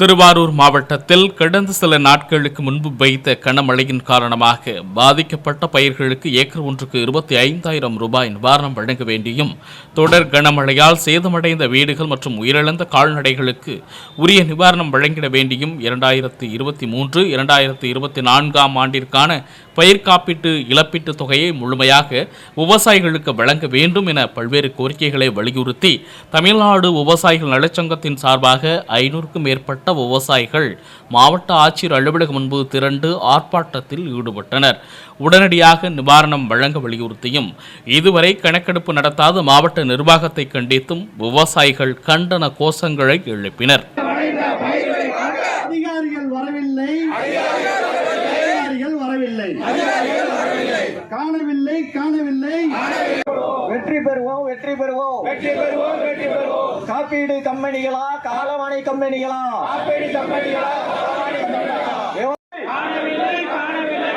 திருவாரூர் மாவட்டத்தில் கடந்த சில நாட்களுக்கு முன்பு பெய்த கனமழையின் காரணமாக பாதிக்கப்பட்ட பயிர்களுக்கு ஏக்கர் ஒன்றுக்கு இருபத்தி ஐந்தாயிரம் ரூபாய் நிவாரணம் வழங்க வேண்டியும் தொடர் கனமழையால் சேதமடைந்த வீடுகள் மற்றும் உயிரிழந்த கால்நடைகளுக்கு உரிய நிவாரணம் வழங்கிட வேண்டியும் இரண்டாயிரத்தி இருபத்தி மூன்று இரண்டாயிரத்தி இருபத்தி நான்காம் ஆண்டிற்கான பயிர் காப்பீட்டு இழப்பீட்டுத் தொகையை முழுமையாக விவசாயிகளுக்கு வழங்க வேண்டும் என பல்வேறு கோரிக்கைகளை வலியுறுத்தி தமிழ்நாடு விவசாயிகள் நலச்சங்கத்தின் சார்பாக ஐநூறுக்கும் மேற்பட்ட விவசாயிகள் மாவட்ட ஆட்சியர் அலுவலகம் முன்பு திரண்டு ஆர்ப்பாட்டத்தில் ஈடுபட்டனர். உடனடியாக நிவாரணம் வழங்க வலியுறுத்தியும் இதுவரை கணக்கெடுப்பு நடத்தாத மாவட்ட நிர்வாகத்தை கண்டித்தும் விவசாயிகள் கண்டன கோஷங்களை எழுப்பினர் அதிகாரிகள் வரவில்லை அதிகாரிகள் வரவில்லை காணவில்லை. காணவில்லை வெற்றி பெறுவோம் வெற்றி பெறுவோம். வெற்றி பெறுவோம் வெற்றி பெறுவோம். காப்பீடு கம்பெனிகளா காலவாணி கம்பெனிகளா? காப்பீடு கம்பெனிகளா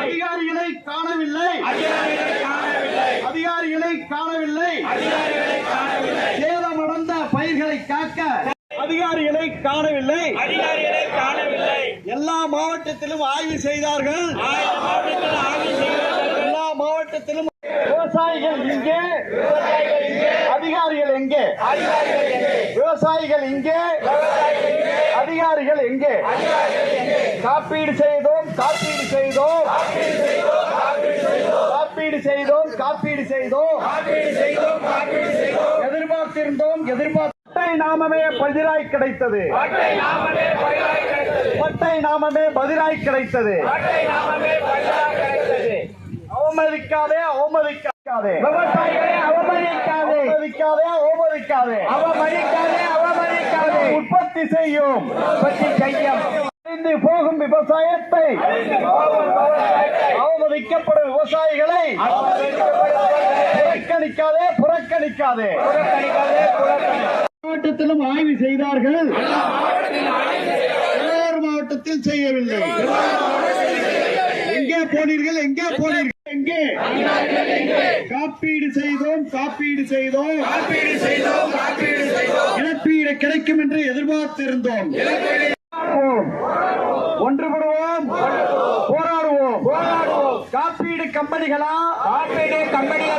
அதிகாரிகளை காணவில்லை. அதிகாரிகளை காணவில்லை. சேதமடைந்த பயிர்களை காக்க அதிகாரிகளை காணவில்லை. அதிகாரிகளை காணவில்லை. எல்லா மாவட்டத்திலும் ஆய்வு செய்தார்கள். எல்லா மாவட்டத்திலும் விவசாயிகள் இங்கே அதிகாரிகள் எங்கே? விவசாயிகள் இங்கே அதிகாரிகள் எங்கே? காப்பீடு செய்தோம் காப்பீடு செய்தோம். காப்பீடு செய்தோம் காப்பீடு செய்தோம். எதிர்பார்த்திருந்தோம் எதிர்பார்த்து நாமமே பதிலாய் கிடைத்தது. பட்டை நாமமே பதிலாய் கிடைத்தது. அவமதிக்காதே அவமதிக்காதே. விவசாயிகளை அவமதிக்காதே. அவமதிக்காதே அவமதிக்காதே. அவமதிக்காதே அவமதிக்காதே. உற்பத்தி செய்யும். உற்பத்தி செய்யும். அழிந்து போகும் விவசாயத்தை அவமதிக்கப்படும் விவசாயிகளை புறக்கணிக்காதே. புறக்கணிக்காதே புறக்கணிக்காதே. மாவட்டத்திலும் ஆய்வு செய்தார்கள். திருவாரூர் மாவட்டத்தில் செய்யவில்லை. எங்கே போனீர்கள்? எங்கே போனீர்கள்? எங்கே? காப்பீடு செய்தோம் காப்பீடு செய்தோம். காப்பீடு செய்தோம் காப்பீடு செய்தோம் இழப்பீடு கிடைக்கும் என்று எதிர்பார்த்திருந்தோம். ஒன்றுபடுவோம் போராடுவோம். போராடுவோம் காப்பீடு கம்பெனிகளா காப்பீடு கம்பெனிகளா?